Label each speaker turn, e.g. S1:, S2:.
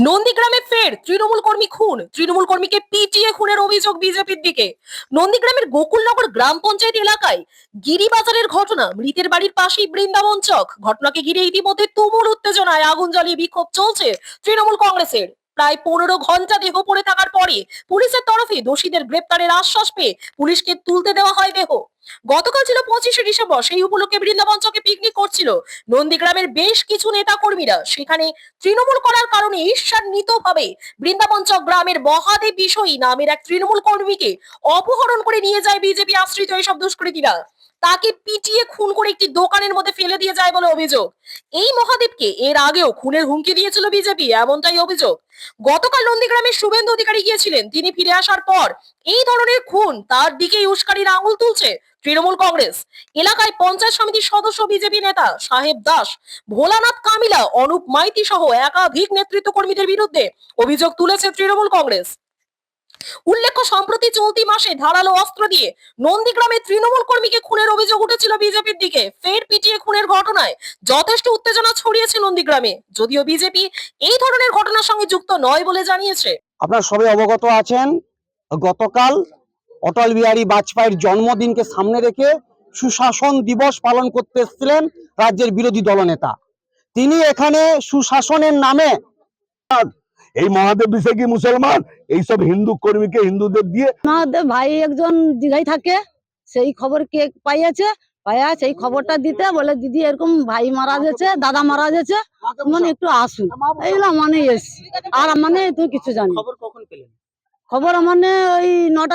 S1: নন্দীগ্রামে ফের তৃণমূল কর্মী খুন। তৃণমূল কর্মীকে পিটিয়ে খুনের অভিযোগ বিজেপির দিকে। নন্দীগ্রামের গোকুলনগর গ্রাম পঞ্চায়েত এলাকায় গিরিবাজারের ঘটনা। মৃতের বাড়ির পাশেই বৃন্দাবন চক। ঘটনাকে ঘিরে ইতিমধ্যে তুমুল উত্তেজনায় আগুন জ্বালিয়ে বিক্ষোভ চলছে তৃণমূল কংগ্রেসের। প্রায় পনেরো ঘণ্টা দেহ পড়ে থাকার পরে পুলিশের তরফে দোষীদের গ্রেপ্তারের আশ্বাস পেয়ে পুলিশকে তুলতে দেওয়া হয় দেহ। গতকাল ছিল পঁচিশে ডিসেম্বর, সেই উপলক্ষে বৃন্দাবন চকে পিকনিক করছিল নন্দীগ্রামের বেশ কিছু নেতা কর্মীরা সেখানে তৃণমূল করার কারণে ঈর্ষান্বিত ভাবে বৃন্দাবন চক গ্রামের মহাদেব বিষয়ী নামের এক তৃণমূল কর্মীকে অপহরণ করে নিয়ে যায় বিজেপি আশ্রিত এইসব দুষ্কৃতীরা। তাকে পিটিয়ে খুন করে একটি দোকানের মধ্যে ফেলে দিয়ে যায় বলে অভিযোগ। এই মহাদেবকে এর আগেও খুনের হুমকি দিয়েছিল বিজেপি, এমনটাই অভিযোগ। গতকাল নন্দীগ্রামের শুভেন্দু অধিকারী গিয়েছিলেন। তিনি ফিরে আসার পর এই ধরনের খুন তার দিকেই উস্কানির আঙুল তুলছে তৃণমূল কংগ্রেস। এলাকায় পঞ্চায়েত সমিতির সদস্য, বিজেপি নেতা সাহেব দাস, ভোলানাথ কামিলা, অনুপ মাইতি সহ একাধিক নেতৃত্ব কর্মীদের বিরুদ্ধে অভিযোগ তুলেছে তৃণমূল কংগ্রেস। উল্লেখ্য, সম্প্রতি চলতি মাসে ধারালো অস্ত্র দিয়ে নন্দীগ্রামে তৃণমূল কর্মীকে খুনের অভিযোগ উঠেছিল বিজেপির দিকে। ফের পিটিয়ে খুনের ঘটনায় যথেষ্ট উত্তেজনা ছড়িয়েছে নন্দীগ্রামে। যদিও বিজেপি এই ধরনের ঘটনার সঙ্গে যুক্ত নয় বলে জানিয়েছে।
S2: আপনারা সবাই অবগত আছেন, গতকাল অটল বিহারী বাজপেয়ীর জন্মদিনকে সামনে রেখে সুশাসন দিবস পালন করতে এসেছিলেন রাজ্যের বিরোধী দলনেতা। তিনি এখানে সুশাসনের নামে
S3: এই মহাদেব বিষয় কি মুসলমান? এইসব হিন্দু কর্মীকে হিন্দুদের দিয়ে
S4: মহাদেব ভাই একজন দিঘাই থাকে সেই খবর কে পাইয়াছে? পাইয়া সেই খবরটা দিতে বলে দিদি এরকম ভাই মারা গেছে দাদা মারা গেছে মানে একটু আসুন। এইগুলো মানে এসছি। আর মানে তুই কিছু জানি
S2: খবর কখন
S4: খবর মানে ওই নটা